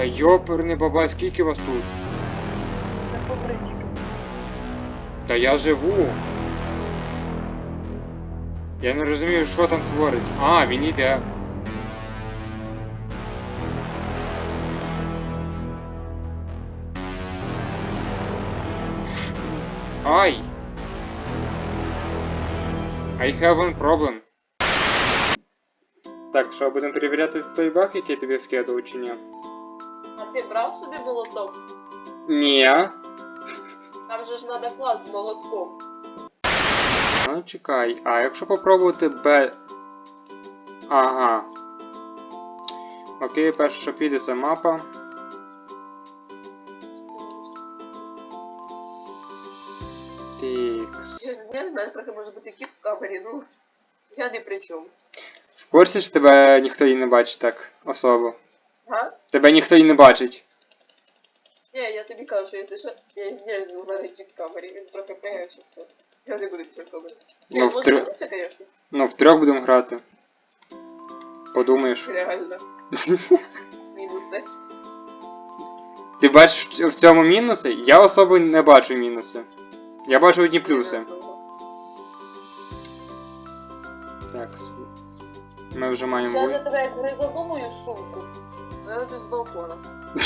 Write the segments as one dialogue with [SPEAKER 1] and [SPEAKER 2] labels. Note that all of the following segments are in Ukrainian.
[SPEAKER 1] Та йоперний бабай, скільки вас тут? Та я живу. Я не розумію, що там творить. А, він іде. Ай! I have one problem. Так, що, будемо перевіряти той баг, який тобі скидав, чи ні?
[SPEAKER 2] А ти брав собі молоток?
[SPEAKER 1] Ні.
[SPEAKER 2] Там же ж треба клас з молотком.
[SPEAKER 1] Ну, чекай. А якщо попробувати Б. Ага. Окей, перше, що піде, це мапа. Тікс.
[SPEAKER 2] Я знаю, в мене трохи може бути кіт в камері, ну я не при чому.
[SPEAKER 1] В курсі ж тебе ніхто і не бачить так особо.
[SPEAKER 2] Га?
[SPEAKER 1] Тебе ніхто і не бачить.
[SPEAKER 2] Ні, я тобі кажу, що якщо що, я знаю, у мене кіт в камері, він трохи пригає, що все. Я не буду нічого робити.
[SPEAKER 1] Ну,
[SPEAKER 2] може
[SPEAKER 1] втри-
[SPEAKER 2] бути це, звісно.
[SPEAKER 1] Ну, втрьох будемо грати. Подумаєш.
[SPEAKER 2] Реально. Мінуси.
[SPEAKER 1] Ти бачиш в в цьому мінуси? Я особо не бачу мінуси. Я бачу одні плюси. Так. Ми вже маємо. Бой.
[SPEAKER 2] я тебе як придумаю сумку. Вилетиш з балкона.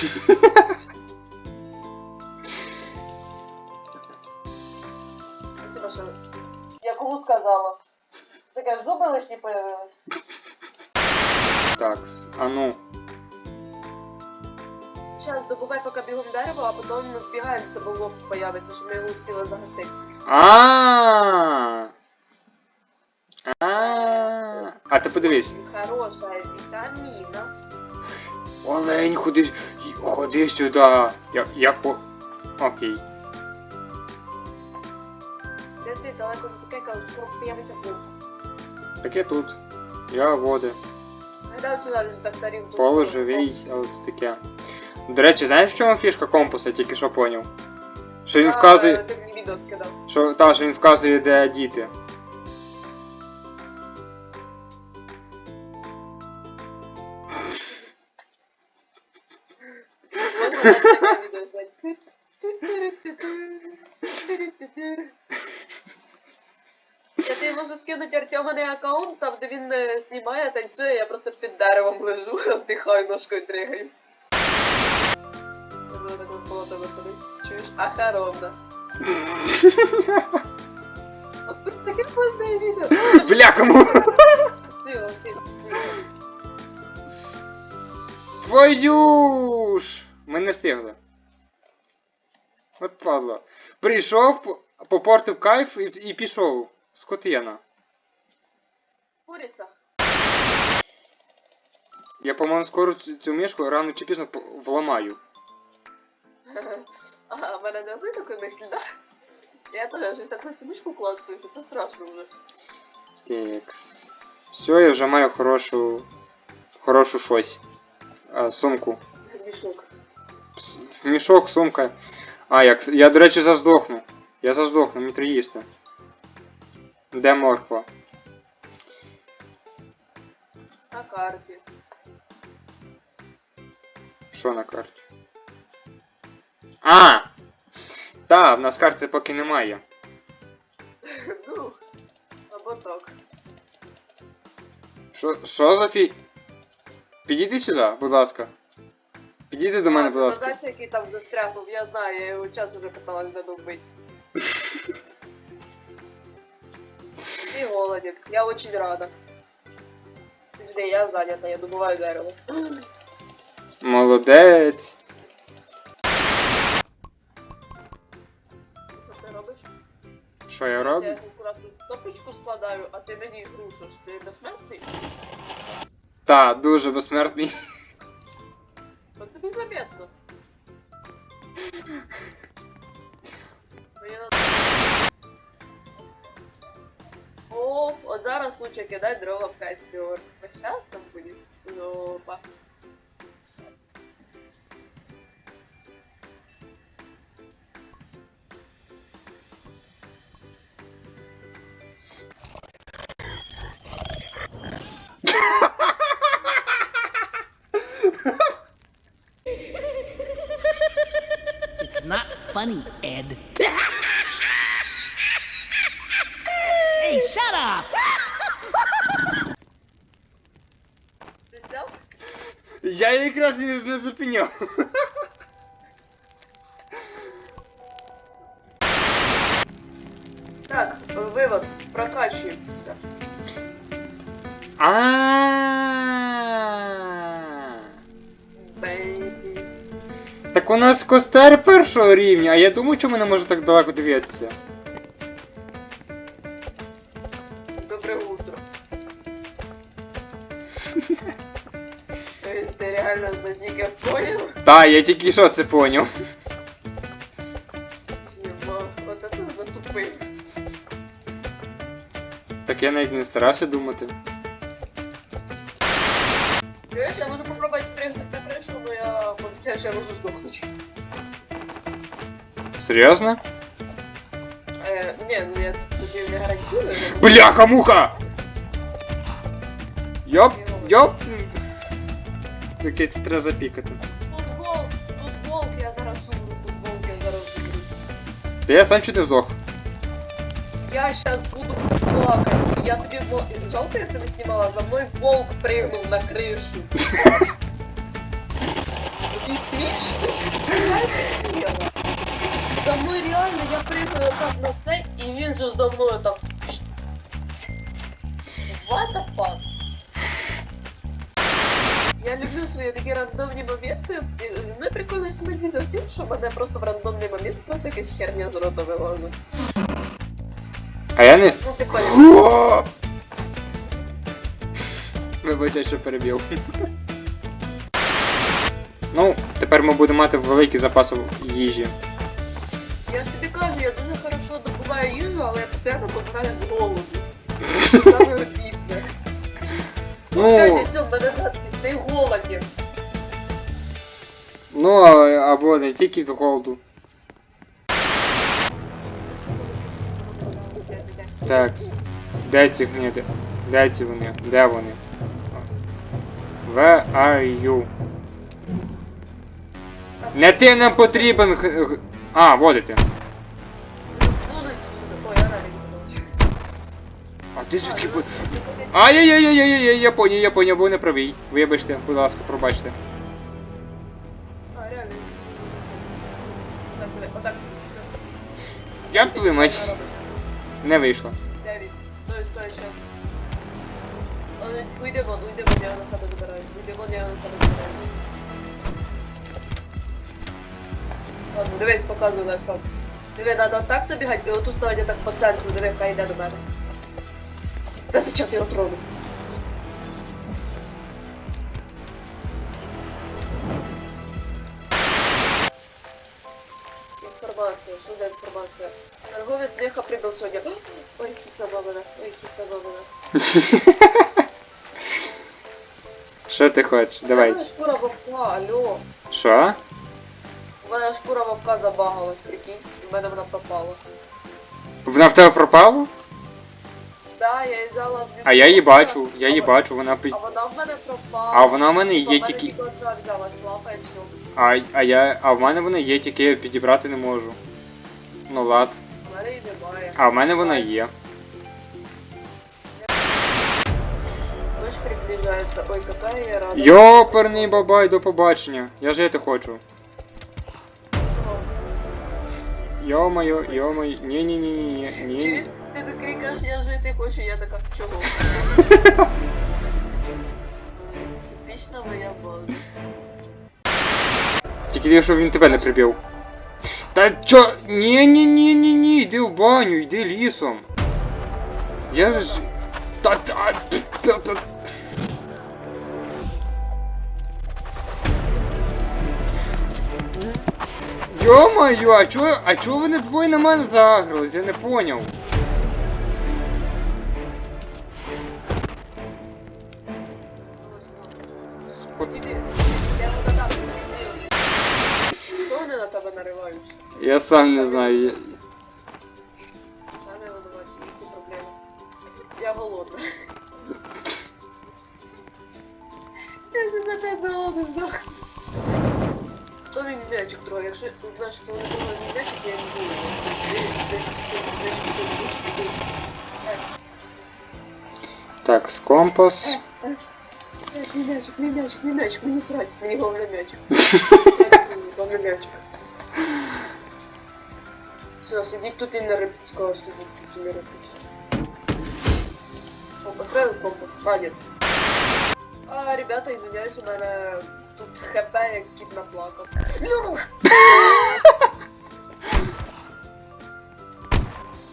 [SPEAKER 2] Спасибо, що... Я кому сказала? Таке, зуби лишні появились.
[SPEAKER 1] Так, а ну.
[SPEAKER 2] Зараз добувай поки бігом дерево, а потім ми вбігаємося, бо вовк появиться, щоб ми його успіли загасити.
[SPEAKER 1] А. А. А ти подивись.
[SPEAKER 2] Хороша.
[SPEAKER 1] Олень, ходи. Ходи сюди. Я, я по. Окей.
[SPEAKER 2] Де ти далеко не кажу, скоро появиться вовк.
[SPEAKER 1] Так я тут. Я води.
[SPEAKER 2] З.
[SPEAKER 1] Поле живий, а от таке. До речі, знаєш в чому фішка компаса, я тільки що поняв? Що він вказує. Що, та, що він вказує, де діти.
[SPEAKER 2] Можу скинути Артеманий аккаунт, там де він е, знімає, танцює, я просто під деревом лежу, віддихаю ножкою тригаю. Буду так навколо тебе ходити. Чуєш? Ахаронда. От тут таке можна відео.
[SPEAKER 1] Бля, кому? Твою ж! Ми не встигли. От падла. Прийшов, попортив кайф і, і пішов. Скотина.
[SPEAKER 2] Куриця.
[SPEAKER 1] Я, по-моєму, скоро цю, мішку рано чи пізно вламаю.
[SPEAKER 2] Ага, в мене не одна така мисль, да? Я теж щось так на цю мишку клацаю, що це страшно вже.
[SPEAKER 1] Текс. Все, я вже маю хорошу. Хорошу щось. А, сумку.
[SPEAKER 2] Мішок.
[SPEAKER 1] Мішок, сумка. А, як. Я, до речі, заздохну. Я заздохну, мені треба їсти. Де морква?
[SPEAKER 2] На карті.
[SPEAKER 1] Що на карті? А! Та, в нас карти поки немає.
[SPEAKER 2] Ну, або так.
[SPEAKER 1] Що, що за фі... Підійди сюди, будь ласка. Підійди до мене, будь ласка.
[SPEAKER 2] Згадайся, який там застрягнув, я знаю, я його час уже питалась задовбить. Ты голоден, я очень рада. Жди, я занята, я добываю дерево.
[SPEAKER 1] Молодець.
[SPEAKER 2] Що ти робиш?
[SPEAKER 1] Що я
[SPEAKER 2] Я
[SPEAKER 1] роблю?
[SPEAKER 2] акуратно топочку складаю, а ти мені грушиш. Ти безсмертний?
[SPEAKER 1] Та, дуже безсмертний.
[SPEAKER 2] От тобі заметно. Оп, вот зараз лучше кидать дрова в костер. А сейчас там будет жопа.
[SPEAKER 3] It's not
[SPEAKER 2] funny, Ed.
[SPEAKER 1] Я якраз і не зупиняв.
[SPEAKER 2] Так, вивод, прокачуємося.
[SPEAKER 1] А. Так у нас костер першого рівня, а я думаю, чому не можу так далеко дивитися. Та, я тільки що це поняв.
[SPEAKER 2] Єма, оце ти затупив.
[SPEAKER 1] Так я навіть не старався думати.
[SPEAKER 2] Знаєш, я можу попробувати пригнути на кришу, але я обіцяю, що я можу здохнути.
[SPEAKER 1] Серйозно?
[SPEAKER 2] Е, ні, ну я тобі не гарантую. я можу-
[SPEAKER 1] Бляха, муха! Йоп, йоп! Таке це треба запікати. Та я сам чуть не здох.
[SPEAKER 2] Я сейчас буду плакать. Я тобі во- жалко, я це не знімала. За мною волк пригнув на кришу. Тобі смішно? Я офігела. За мною реально я пригаю так на це, і він же за мною так. What the fuck? Прикольно відео з тим, що мене просто в рандомний момент просто якась херня з рота вилазить.
[SPEAKER 1] А я не.
[SPEAKER 2] Ну, прикольно.
[SPEAKER 1] Вибачай, що перебив. Ну, тепер ми будемо мати великий запас їжі.
[SPEAKER 2] Я ж тобі кажу, я дуже хорошо добуваю їжу, але я постійно помираю з голоду. Саме обідне.
[SPEAKER 1] Ну,
[SPEAKER 2] все, в мене ти голодні.
[SPEAKER 1] Ну а- або не тільки від голоду. Так. Де ці гниди? Де ці вони? Де вони? Where are you? Не ти нам потрібен. г- А, водите. А ти звідки бу... Ай-яй-яй-яй-яй, я поняв, я поняв, був не правий. Вибачте, будь ласка, пробачте. Я б твою мать не вийшло.
[SPEAKER 2] Девід, стой, стой, вон, уйди вон, я його на себе забираю. Уйди вон, я його на себе забираю. Ладно, дивись, показую лайфхак. Диви, надо так забігати, і отут ставити так по центру, диви, хай йде до мене. Та зачем ти його тронув? Інформація, що за інформація? Торговець меха прибыл сьогодні. Ой, кіця бабина, ой, кіця бабина.
[SPEAKER 1] Що ти хочеш? Давай.
[SPEAKER 2] мене шкура вовка, алло.
[SPEAKER 1] Що?
[SPEAKER 2] У мене шкура вовка забагалась, прикинь. В мене вона пропала.
[SPEAKER 1] Вона в тебе пропала?
[SPEAKER 2] Да, я її взяла в
[SPEAKER 1] А я її бачу, я її бачу, вона під.
[SPEAKER 2] А вона в мене пропала.
[SPEAKER 1] А вона в мене
[SPEAKER 2] А
[SPEAKER 1] є тільки.
[SPEAKER 2] тільки одна взялась, лапа і все.
[SPEAKER 1] А, а я. А в мене вона є, тільки я підібрати не можу. Ну лад.
[SPEAKER 2] У мене її немає.
[SPEAKER 1] А в мене вона є.
[SPEAKER 2] Дощ приближається. Ой, какая я рада.
[SPEAKER 1] Йоперний бабай, до побачення. Я жити хочу. Йо-моє, йо-моє. Ні-ні-ні-ні. Ні.
[SPEAKER 2] Чуєш, ти такий кажеш, я жити хочу, я така, чого? Типічна моя база.
[SPEAKER 1] Тільки диви, щоб він тебе не прибив. Та чо? Ні, ні, ні, ні, ні, йди в баню, йди лісом. Я ж. Та та. та, та. Йо-моє, а чого, а чого вони двоє на мене загрались? Я не поняв.
[SPEAKER 2] Я
[SPEAKER 1] сам не знаю. я-
[SPEAKER 2] Самі винуваті, які проблеми. Я голодна. Я за тебе голодна здох. Хто мій м'ячик трогає? Якщо знаєш, це вони трогають мій м'ячик, я не буду. М'ячик стоїть, м'ячик стоїть, м'ячик стоїть.
[SPEAKER 1] Так, з компас.
[SPEAKER 2] Е, Мій м'ячик, мій м'ячик, мій м'ячик, мені срать, мені головне м'ячик. Головне м'ячик. Все, сидіть тут і не рипіть, сказав, сидіть тут і не рипіть. О, построил компас, молодец. А, ребята, извиняюсь, у мене тут хп, як кіт наплакав.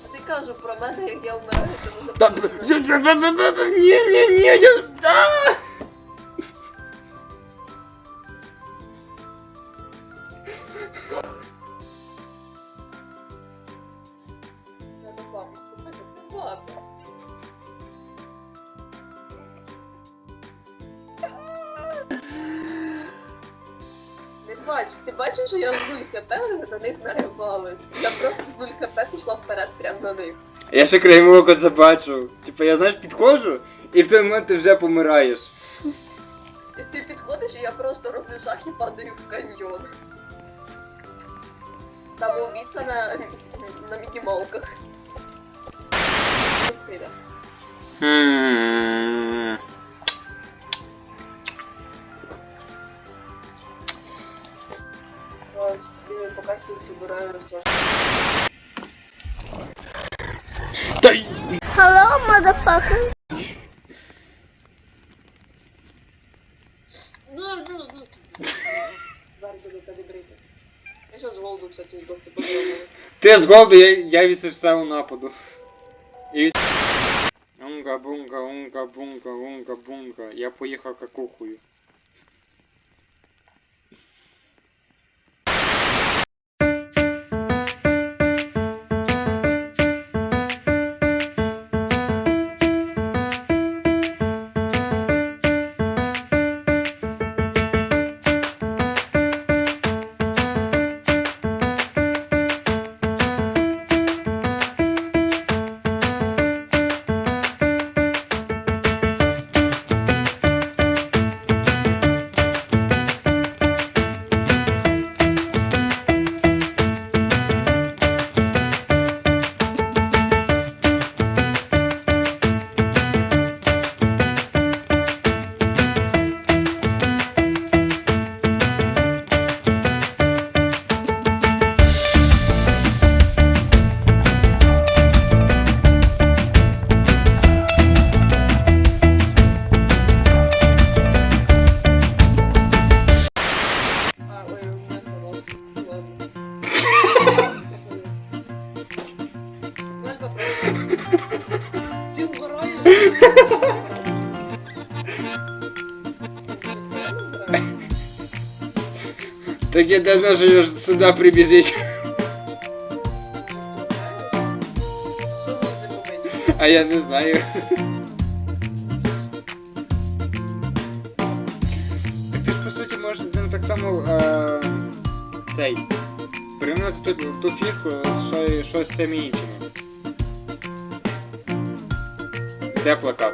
[SPEAKER 2] А ти кажу про мене, як я вмираю, тому
[SPEAKER 1] Та-
[SPEAKER 2] запитання.
[SPEAKER 1] Ні, ні, ні, я...
[SPEAKER 2] спитати. Не бач, ти бачиш, що я з 0 хп на них наривалась. Я просто з 0 хп пішла вперед прямо на них.
[SPEAKER 1] Я ще краєм ока забачу. Типа я знаєш, підходжу, і в той момент ти вже помираєш.
[SPEAKER 2] І ти підходиш, і я просто роблю шах і падаю в каньйон. Самоубийца на, на мікімалках.
[SPEAKER 1] Хм. Й-
[SPEAKER 4] Hello, motherfucker.
[SPEAKER 2] Зараз буду калібрити. Я ще з голоду, кстати, здохну.
[SPEAKER 1] Ти з голду, я, я від серцевого нападу. І від... Унга бунга, унга бунга, унга бунга. Я поїхав какухою. Так я не знаю, що я ж сюди прибіжить.
[SPEAKER 2] Що буде робити?
[SPEAKER 1] А я не знаю. Так ти ж по суті можеш з ним так само е, цей. Порівняти ту, ту фішку з що, що з цими іншими. Де плакат?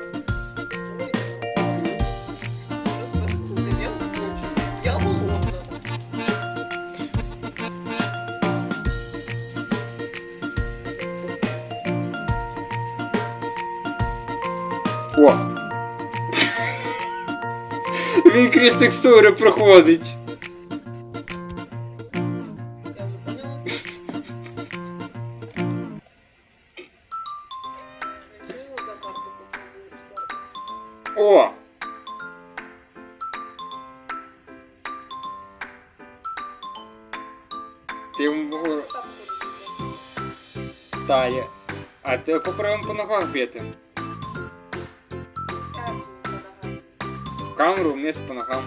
[SPEAKER 1] Він крізь текстури проходить.
[SPEAKER 2] Я.
[SPEAKER 1] О! Ти м-
[SPEAKER 2] Так, ходить.
[SPEAKER 1] А ти попробуємо по ногах бити. Камеру вниз по ногам.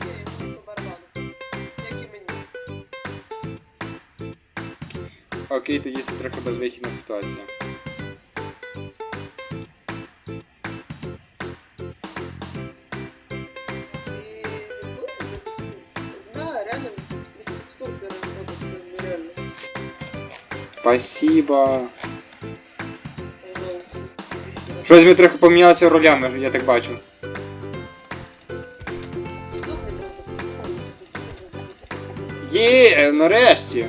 [SPEAKER 2] Ні, йому по барабану. Як і мені.
[SPEAKER 1] Окей, тоді це трохи безвихідна ситуація.
[SPEAKER 2] І
[SPEAKER 1] Щось ми трохи помінялися ролями, я так бачу. Є, нарешті.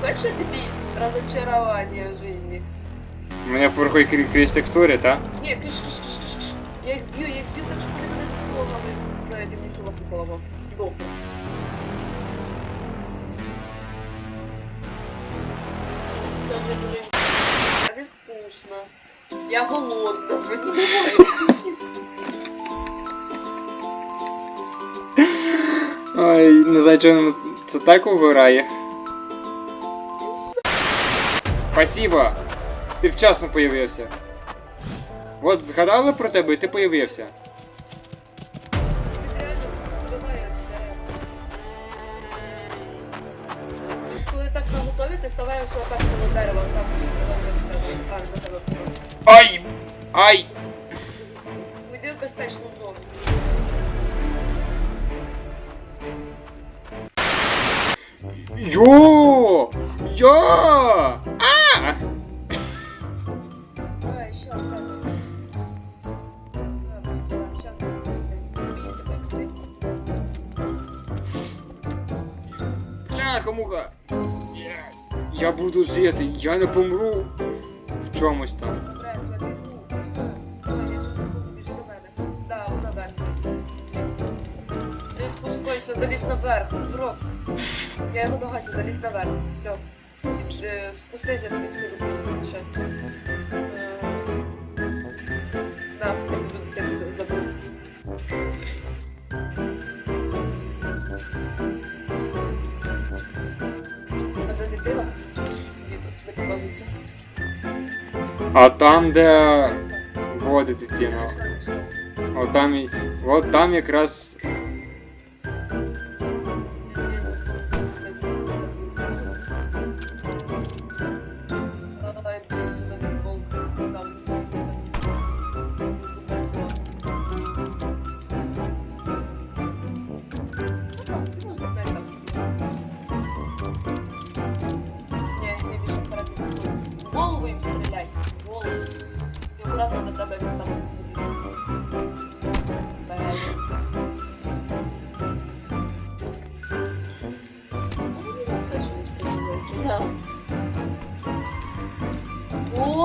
[SPEAKER 2] Хочешь тобі разочарование в жизни?
[SPEAKER 1] У мене порухай крізь текстурі, та?
[SPEAKER 2] Не, киш, киш, киш, киш, киш. Я их бью, я их бью, так они мене головами за этим не чувак голову. Сдохну. Це вже дуже вкусно. Я голодна, мені немає.
[SPEAKER 1] Ой, не знаю, чого це так угорає. Спасибо! Ти вчасно появився. От згадали про тебе і ти появився.
[SPEAKER 2] Коли так наготові, ти ставаєш отак коло дерева, там А, до тебе просто.
[SPEAKER 1] Ай! Ай!
[SPEAKER 2] Уйди в безпечну зону.
[SPEAKER 1] Йо! Йо! А!
[SPEAKER 2] Давай, так.
[SPEAKER 1] Муха! Я буду жити, я не помру чомусь там.
[SPEAKER 2] Ти спускайся, залізь наверх. Брок. Я його догадю, залізь наверх. Все. Спустися, тобі сюди допомогти. Щас. А
[SPEAKER 1] там, де води дитина. От там, і- от там якраз.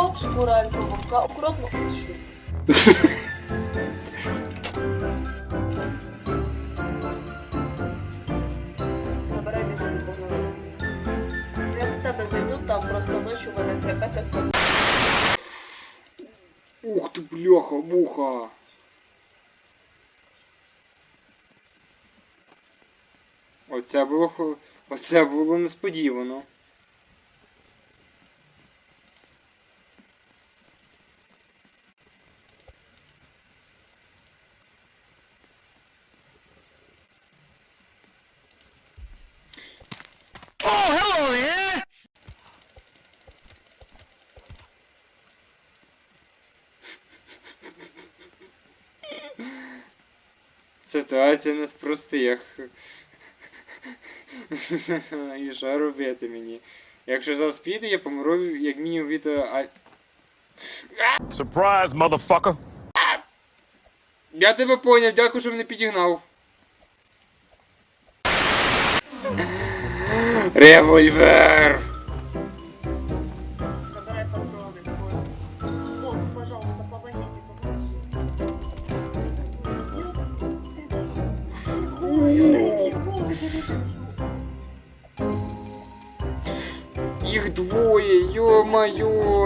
[SPEAKER 2] О, шкуралька вовка. Акуратно. Шу. Забирай біжи від. Я до тебе зайду, там просто у мене тряпе как
[SPEAKER 1] Ух ти, бляха, муха. Оце було. Оце було несподівано. Ситуація не з простих. І що робити мені? Якщо зараз піде, я помру як мінімум від. А...
[SPEAKER 5] Surprise, motherfucker.
[SPEAKER 1] Я тебе поняв, дякую, що мене підігнав. Револьвер!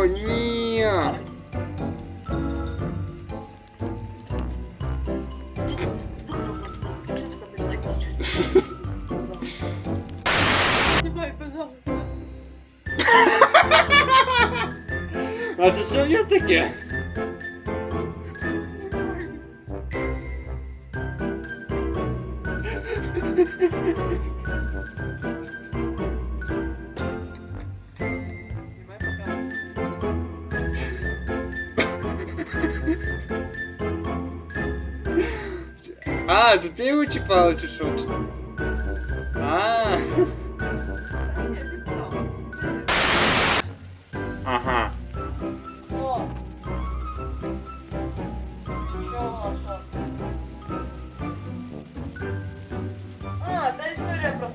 [SPEAKER 1] Ні. А, то ти його чіпала чи що? Чи- А, ага.
[SPEAKER 2] О! Нічого, що? А,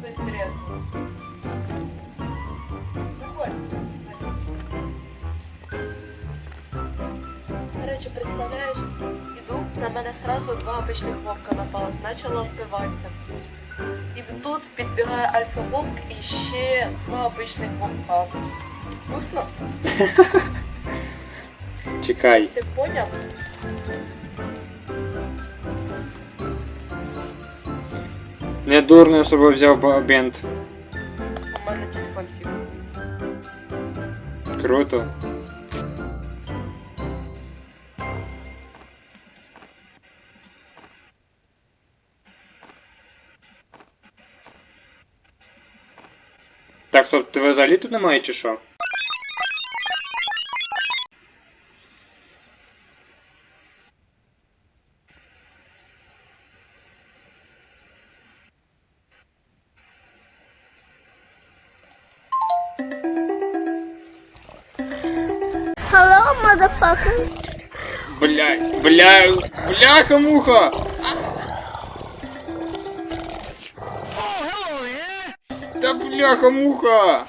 [SPEAKER 2] Интересно. Заходь. До речі, представляєш, іду, на мене сразу два обичних Вовка напали, почала впиватися. І тут підбігає альфа-вовк і ще два обичних вовка. Вкусно?
[SPEAKER 1] Чекай.
[SPEAKER 2] Ти поняв?
[SPEAKER 1] Не дурно з собою взяв бент.
[SPEAKER 2] У мене телефон сів.
[SPEAKER 1] Круто. Так, стоп, тебе взагалі тут немає чи що?
[SPEAKER 4] Hello, motherfucker.
[SPEAKER 1] Бля, бля, бляха-муха! Бляха-муха!